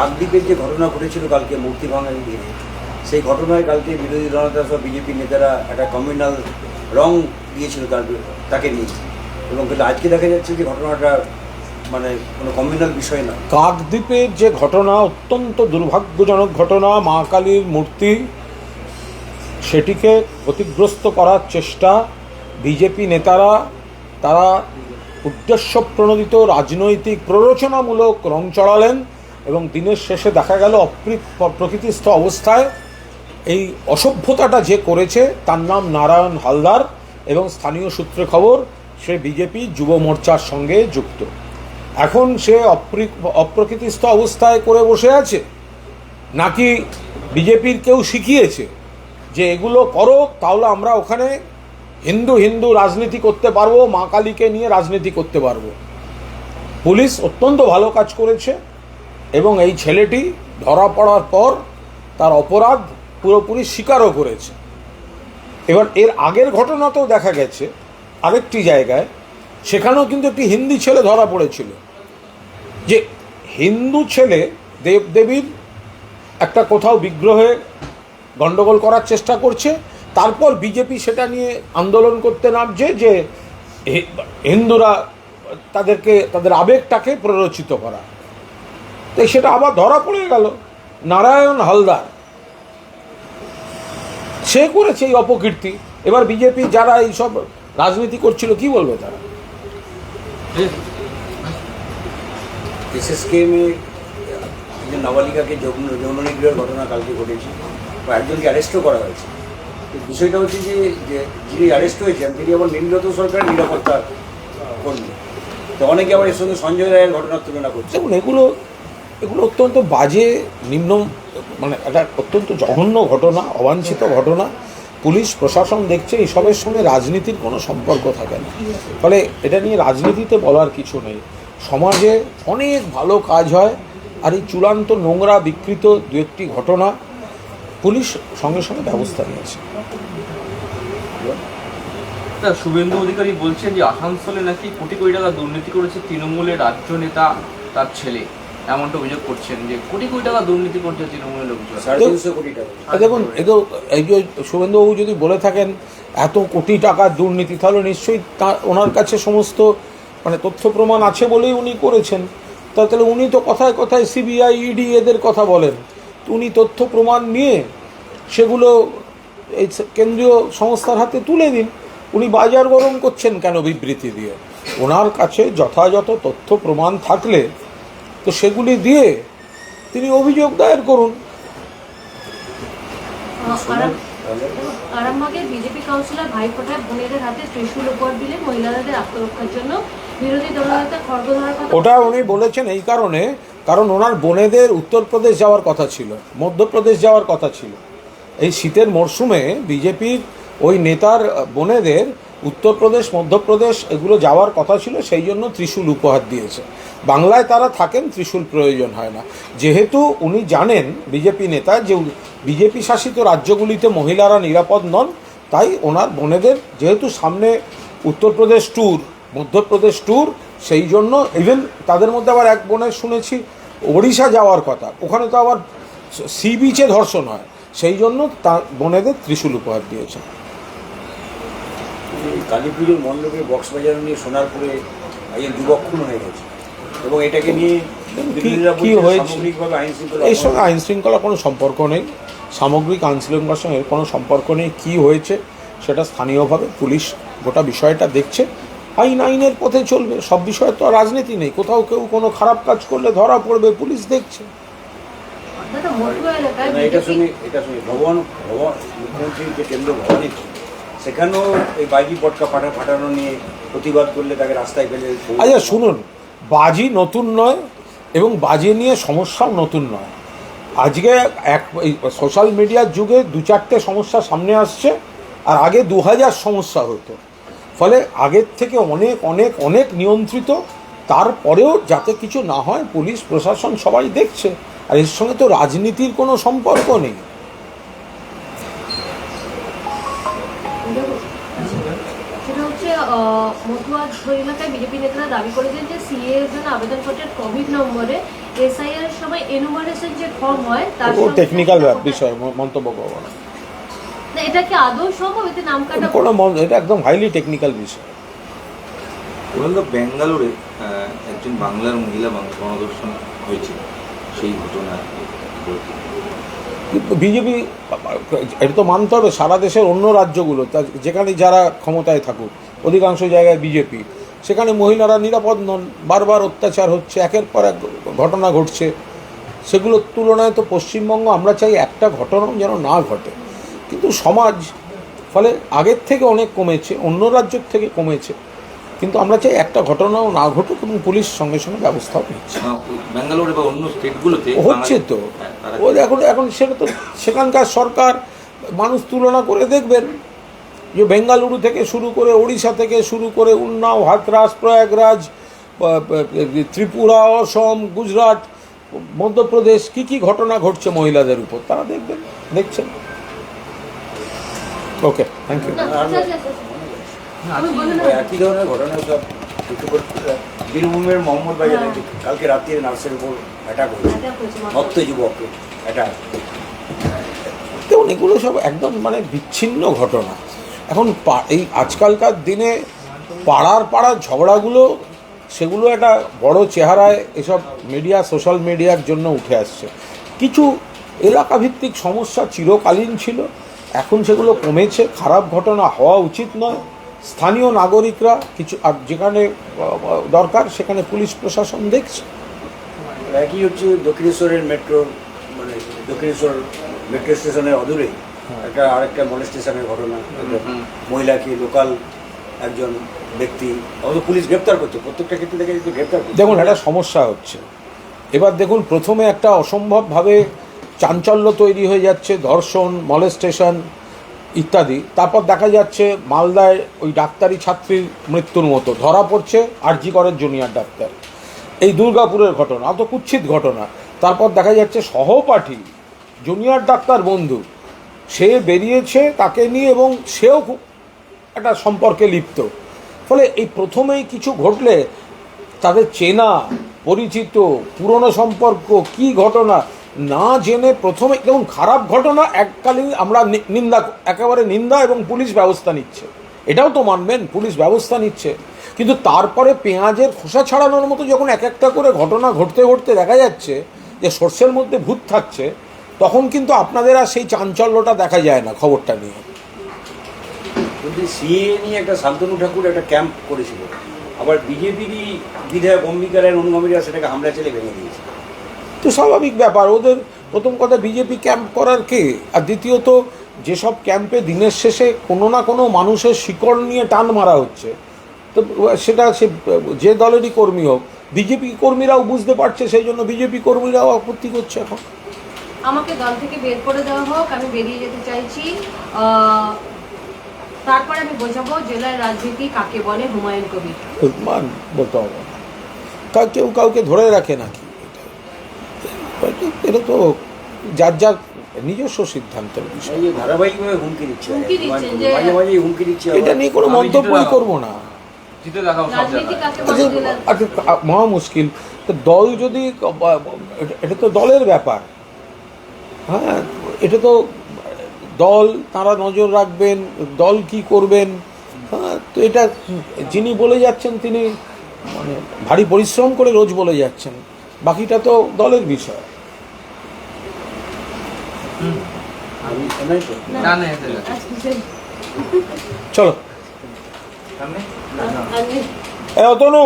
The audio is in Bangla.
কাকদ্বীপের যে ঘটনা ঘটেছিল কালকে মূর্তি ভাঙার দিনে, সেই ঘটনায় কালকে বিরোধী দলনেতা সব বিজেপি নেতারা একটা কমিউনাল রং দিয়েছিল তার তাকে নিয়ে। এবং কিন্তু আজকে দেখা যাচ্ছে যে ঘটনাটা মানে কোনো কমিউনাল বিষয় না। কাকদ্বীপের যে ঘটনা, অত্যন্ত দুর্ভাগ্যজনক ঘটনা, মা কালীর মূর্তি, সেটিকে ক্ষতিগ্রস্ত করার চেষ্টা বিজেপি নেতারা, তারা উদ্দেশ্য প্রণোদিত রাজনৈতিক প্ররোচনামূলক রং চড়ালেন। এবং দিনের শেষে দেখা গেল প্রকৃতিস্থ অবস্থায় এই অসভ্যতাটা যে করেছে, তার নাম নারায়ণ হালদার এবং স্থানীয় সূত্রে খবর সে বিজেপি যুব মোর্চার সঙ্গে যুক্ত। এখন সে অপ্রি- অপ্রকৃতিস্থ অবস্থায় করে বসে আছে? নাকি বিজেপির কেউ শিখিয়েছে যে এগুলো করো, তাহলে আমরা ওখানে হিন্দু হিন্দু রাজনীতি করতে পারব, মা কালীকে নিয়ে রাজনীতি করতে পারব? পুলিশ অত্যন্ত ভালো কাজ করেছে। এবং এই ছেলেটি ধরা পড়ার পর তার অপরাধ পুরোপুরি স্বীকারও করেছে। এবার এর আগের ঘটনাতেও দেখা গেছে, আরেকটি জায়গায়, সেখানেও কিন্তু একটি হিন্দি ছেলে ধরা পড়েছিল। যে হিন্দু ছেলে দেবদেবীর একটা কোথাও বিগ্রহে গণ্ডগোল করার চেষ্টা করছে, তারপর বিজেপি সেটা নিয়ে আন্দোলন করতে নামছে যে হিন্দুরা তাদেরকে, তাদের আবেগটাকে প্ররোচিত করা। তো সেটা আবার ধরা পড়ে গেল। নারায়ণ হালদার। সে করেছে এই অপকীর্তি। এবার বিজেপি যারা এইসব রাজনীতি করছিল কি বলবে তারা? এসএসকেএমে একজন নাবালিকাকে যৌন যৌন নিগ্রহের ঘটনা কালকে ঘটেছে বা একজনকে অ্যারেস্টও করা হয়েছে। বিষয়টা হচ্ছে যে যিনি অ্যারেস্ট হয়েছেন তিনি আবার নীলরত সরকারের নিরাপত্তা কর্মী। তো অনেকে আবার এর সঙ্গে সঞ্জয় রায়ের ঘটনার তুলনা করছে এগুলো এগুলো অত্যন্ত বাজে, নিম্ন মানে একটা অত্যন্ত জঘন্য ঘটনা, অবাঞ্ছিত ঘটনা। পুলিশ, প্রশাসন দেখছে, এসবের সঙ্গে রাজনীতির কোনো সম্পর্ক থাকে না। ফলে এটা নিয়ে রাজনীতিতে বলার কিছু নেই। সমাজে অনেক ভালো কাজ হয়, আর এই চূড়ান্ত নোংরা, বিকৃত দু একটি ঘটনা পুলিশ সঙ্গে সঙ্গে ব্যবস্থা নিয়েছে। শুভেন্দু অধিকারী বলছেন যে আসানসোলে নাকি কোটি কোটি টাকা দুর্নীতি করেছে তৃণমূলের রাজ্য নেতা, তার ছেলে। এমনটা অভিযোগ করছেন যে কোটি কোটি টাকা দুর্নীতি করছে তৃণমূলের লোকজন। কোটি টাকা। আর দেখুন এগুলো এই যে শুভেন্দুবাবু যদি বলে থাকেন এত কোটি টাকার দুর্নীতি তাহলে নিশ্চয়ই তা ওনার কাছে সমস্ত মানে তথ্য প্রমাণ আছে বলেই উনি করেছেন। তা তাহলে উনি তো কথায় কথায় সিবিআই ইডি এদের কথা বলেন। উনি তথ্য প্রমাণ নিয়ে সেগুলো এই কেন্দ্রীয় সংস্থার হাতে তুলে দিন। উনি বাজার গরম করছেন কেন বিবৃতি দিয়ে? ওনার কাছে যথাযথ তথ্য প্রমাণ থাকলে তো সেগুলি দিয়ে তিনি অভিযোগ দায়ের করুন। আরামবাগের বিজেপি কাউন্সিলর বোনেদের হাতে ত্রিশূল উপহার দিলে মহিলাদের আত্মরক্ষার জন্য বিরোধী দলনেতা খড়গ ওটা উনি বলেছেন এই কারণে কারণ ওনার বোনেদের উত্তরপ্রদেশ যাওয়ার কথা ছিল মধ্যপ্রদেশ যাওয়ার কথা ছিল। এই শীতের মরশুমে বিজেপির ওই নেতার বোনেদের উত্তরপ্রদেশ, মধ্যপ্রদেশ, এগুলো যাওয়ার কথা ছিল, সেই জন্য ত্রিশূল উপহার দিয়েছে। বাংলায় তারা থাকেন, ত্রিশূল প্রয়োজন হয় না। যেহেতু উনি জানেন, বিজেপি নেতা, যে বিজেপি শাসিত রাজ্যগুলিতে মহিলারা নিরাপদ নন, তাই ওনার বোনেদের যেহেতু সামনে উত্তরপ্রদেশ ট্যুর মধ্যপ্রদেশ ট্যুর সেই জন্য ইভেন তাদের মধ্যে আবার এক বোনের শুনেছি, ওড়িশা যাওয়ার কথা। ওখানে তো আবার সি বিচে ধর্ষণ হয়। সেই জন্য তার বোনেদের ত্রিশূল উপহার দিয়েছেন এই কালী পুজোর মণ্ডপে বক্স বাজানো নিয়ে সোনারপুরে একজন যুবক খুন হয়ে গেছে। এবং এটাকে নিয়ে কি হয়েছে? এর সঙ্গে আইন শৃঙ্খলা কোনো সম্পর্ক নেই। সামগ্রিক আইন শৃঙ্খলার সঙ্গে কোনো সম্পর্ক নেই। কী হয়েছে সেটা স্থানীয়ভাবে পুলিশ গোটা বিষয়টা দেখছে। আইন আইনের পথে চলবে। সব বিষয়ে তো আর রাজনীতি নেই। কোথাও কেউ কোনো খারাপ কাজ করলে ধরা পড়বে পুলিশ দেখছে। দাদা মতুয়া এলাকায় না, এটা শুনি এটা শুনি ভগবান ভগবান মুখ্যমন্ত্রীর যে কেন্দ্র ভবানীপুর সেখানেও এই বাইজি পটকা ফাটা ফাটানো নিয়ে প্রতিবাদ করলে তাকে রাস্তায় ফেলে আচ্ছা শুনুন, বাজি নতুন নয় এবং বাজি নিয়ে সমস্যাও নতুন নয়। আজকে এক সোশ্যাল মিডিয়ার যুগে দু চারটে সমস্যা সামনে আসছে আর আগে দু হাজার সমস্যা হতো। ফলে আগের থেকে অনেক অনেক অনেক নিয়ন্ত্রিত, তারপরেও যাতে কিছু না হয়, পুলিশ, প্রশাসন সবাই দেখছে। আর এর সঙ্গে তো রাজনীতির কোনো সম্পর্ক নেই। হচ্ছে মতুয়া এলাকায় বিজেপি নেতারা দাবি করেছেন যে সিএ এর জন্য আবেদনপত্রের কোভিড নম্বরে। এসআইআর এর সময় এনুমারেশন যে ফর্ম হয় তার টেকনিক্যাল বিষয় মন্তব্য করব না। না, এটা কি আদৌ সম্ভব? এতে নাম কাটা কোনো এটা একদম হাইলি টেকনিক্যাল বিষয়। বলুন তো ব্যাঙ্গালোরে একজন বাংলার মহিলা গণধর্ষণ হয়েছিল সেই ঘটনা। বিজেপি এটা তো মানতে হবে সারা দেশের অন্য রাজ্যগুলো যেখানে যারা ক্ষমতায় থাকুক অধিকাংশ জায়গায় বিজেপি। সেখানে মহিলারা নিরাপদ নন বারবার অত্যাচার হচ্ছে একের পর এক ঘটনা ঘটছে। সেগুলোর তুলনায় তো পশ্চিমবঙ্গ আমরা চাই একটা ঘটনাও যেন না ঘটে। কিন্তু সমাজ ফলে আগের থেকে অনেক কমেছে অন্য রাজ্যের থেকে কমেছে। কিন্তু আমরা চাই একটা ঘটনাও না ঘটুক এবং পুলিশ সঙ্গে সঙ্গে ব্যবস্থাও নিচ্ছে। ব্যাঙ্গালোরে বা অন্য স্টেটগুলোতে হচ্ছে তো। হ্যাঁ, ও এখন এখন সেটা তো সেখানকার সরকার মানুষ তুলনা করে দেখবেন। যে বেঙ্গালুরু থেকে শুরু করে ওড়িশা থেকে শুরু করে উন্নাও হাতরাস প্রয়াগরাজ ত্রিপুরা অসম গুজরাট মধ্যপ্রদেশ কি কি ঘটনা ঘটছে মহিলাদের উপর? তারা দেখবেন দেখছেন। ওকে থ্যাংক ইউ একই ধরনের ঘটনা সব বীরভূমের মোহাম্মদ বাজারে। কালকে রাত্রে নার্সের উপর অ্যাটাক হয়েছে। ভক্ত যুবককে অ্যাটাক দেখুন এগুলো সব একদম মানে বিচ্ছিন্ন ঘটনা। এখন এই আজকালকার দিনে পাড়ার পাড়ার ঝগড়াগুলো, সেগুলো একটা বড় চেহারায় এসব মিডিয়া সোশ্যাল মিডিয়ার জন্য উঠে আসছে। কিছু এলাকাভিত্তিক সমস্যা চিরকালীন ছিল, এখন সেগুলো কমেছে, খারাপ ঘটনা হওয়া উচিত নয়। স্থানীয় নাগরিকরা কিছু, আর যেখানে দরকার, সেখানে পুলিশ প্রশাসন দেখছে। একই হচ্ছে দক্ষিণেশ্বরের মেট্রো মানে দক্ষিণেশ্বর মেট্রো স্টেশনের অদূরে। একটা আরেকটা মলে স্টেশনের ঘটনা মহিলাকে লোকাল একজন ব্যক্তি? অত পুলিশ গ্রেপ্তার করছে। প্রত্যেকটা ক্ষেত্রে দেখে গ্রেপ্তার করছে। দেখুন একটা সমস্যা হচ্ছে। এবার দেখুন প্রথমে একটা অসম্ভবভাবে চাঞ্চল্য তৈরি হয়ে যাচ্ছে ধর্ষণ মলেস্টেশন ইত্যাদি। তারপর দেখা যাচ্ছে মালদায় ওই ডাক্তারি ছাত্রীর মৃত্যুর মতো। ধরা পড়ছে আরজি করের জুনিয়র ডাক্তার। এই দুর্গাপুরের ঘটনা অত কুচ্ছিত ঘটনা। তারপর দেখা যাচ্ছে সহপাঠী জুনিয়র ডাক্তার বন্ধু সে বেরিয়েছে তাকে নিয়ে এবং সেও একটা সম্পর্কে লিপ্ত। ফলে এই প্রথমেই কিছু ঘটলে তাদের চেনা, পরিচিত, পুরনো সম্পর্ক, কি ঘটনা না জেনে প্রথমে এবং খারাপ ঘটনা এককালীন আমরা নিন্দা, একেবারে নিন্দা এবং পুলিশ ব্যবস্থা নিচ্ছে। এটাও তো মানবেন, পুলিশ ব্যবস্থা নিচ্ছে। কিন্তু তারপরে পেঁয়াজের খোসা ছাড়ানোর মতো যখন এক একটা করে ঘটনা ঘটতে ঘটতে দেখা যাচ্ছে যে সর্ষের মধ্যে ভূত থাকছে তখন কিন্তু আপনাদের আর সেই চাঞ্চল্যটা দেখা যায় না খবরটা নিয়ে। কিন্তু সিএ নিয়ে একটা শান্তনু ঠাকুর একটা ক্যাম্প করেছিল। আবার বিজেপিরই বিধায়ক অম্বিকা অনুগামীরা সেটাকে হামলা চেলে ভেঙে দিয়েছে। তো স্বাভাবিক ব্যাপার ওদের প্রথম কথা বিজেপি ক্যাম্প করার কে? আর দ্বিতীয়ত যেসব ক্যাম্পে দিনের শেষে কোনো না কোনো মানুষের শিকড় নিয়ে টান মারা হচ্ছে তো সেটা সে যে দলেরই কর্মী হোক বিজেপি কর্মীরাও বুঝতে পারছে সেই জন্য বিজেপি কর্মীরাও আপত্তি করছে এখন। আমাকে দল থেকে বের করে দেওয়া হোক আমি বেরিয়ে যেতে চাইছি। তারপরে আমি বোঝাবো জেলার রাজনীতি কাকে বলে হুমায়ুন কবির। বলতে হবে। কেউ কাউকে ধরে রাখে নাকি? এটা- তো যার যার নিজস্ব সিদ্ধান্তের বিষয়। ধারাবাহিকভাবে হুমকি দিচ্ছে মাঝে মাঝে হুমকি দিচ্ছে এটা নিয়ে কোনো মন্তব্যই করব না। আচ্ছা, বলে আচ্ছা, মহা মুশকিল। দল যদি এটা তো দলের ব্যাপার। হ্যাঁ এটা তো দল তারা নজর রাখবেন দল কি করবেন হ্যাঁ তো এটা যিনি বলে যাচ্ছেন তিনি মানে ভারী পরিশ্রম করে রোজ বলে যাচ্ছেন। বাকিটা তো দলের বিষয়। চলো। অতনু!